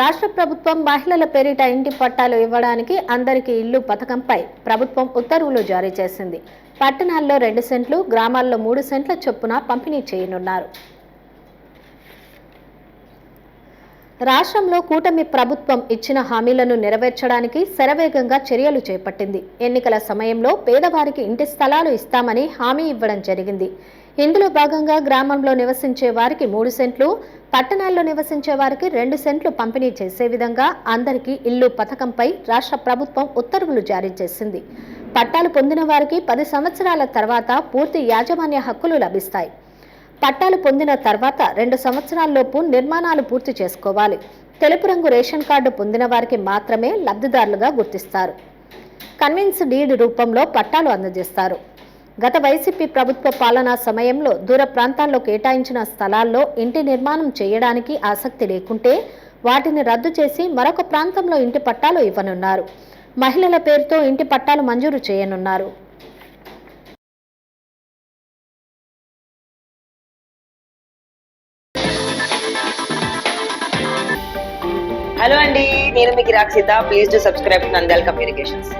రాష్ట్ర ప్రభుత్వం మహిళల పేరిట ఇంటి పట్టాలు ఇవ్వడానికి అందరికీ ఇల్లు పథకంపై ప్రభుత్వం ఉత్తర్వులు జారీ చేసింది. పట్టణాల్లో రెండు సెంట్లు గ్రామాల్లో మూడు సెంట్ల చొప్పున పంపిణీ చేయనున్నారు. రాష్ట్రంలో కూటమి ప్రభుత్వం ఇచ్చిన హామీలను నెరవేర్చడానికి శరవేగంగా చర్యలు చేపట్టింది. ఎన్నికల సమయంలో పేదవారికి ఇంటి స్థలాలు ఇస్తామని హామీ ఇవ్వడం జరిగింది. ఇందులో భాగంగా గ్రామంలో నివసించే వారికి మూడు సెంట్లు పట్టణాల్లో నివసించే వారికి రెండు సెంట్లు పంపిణీ చేసే విధంగా అందరికీ ఇల్లు పథకంపై రాష్ట్ర ప్రభుత్వం ఉత్తర్వులు జారీ చేసింది. పట్టాలు పొందిన వారికి పది సంవత్సరాల తర్వాత పూర్తి యాజమాన్య హక్కులు లభిస్తాయి. పట్టాలు పొందిన తర్వాత రెండు సంవత్సరాల్లోపు నిర్మాణాలు పూర్తి చేసుకోవాలి. తెలుపు రంగు రేషన్ కార్డు పొందిన వారికి మాత్రమే లబ్ధిదారులుగా గుర్తిస్తారు. కన్విన్స్ డీడ్ రూపంలో పట్టాలు అందజేస్తారు. గత వైసీపీ ప్రభుత్వ పాలనా సమయంలో దూర ప్రాంతాల్లో కేటాయించిన స్థలాల్లో ఇంటి నిర్మాణం చేయడానికి ఆసక్తి లేకుంటే వాటిని రద్దు చేసి మరొక ప్రాంతంలో ఇంటి పట్టాలు ఇవ్వనున్నారు. మహిళల పేరుతో ఇంటి పట్టాలు మంజూరు చేయనున్నారు. హలో అండి నేను మీకు Rakshitha please to subscribe Nandal communications.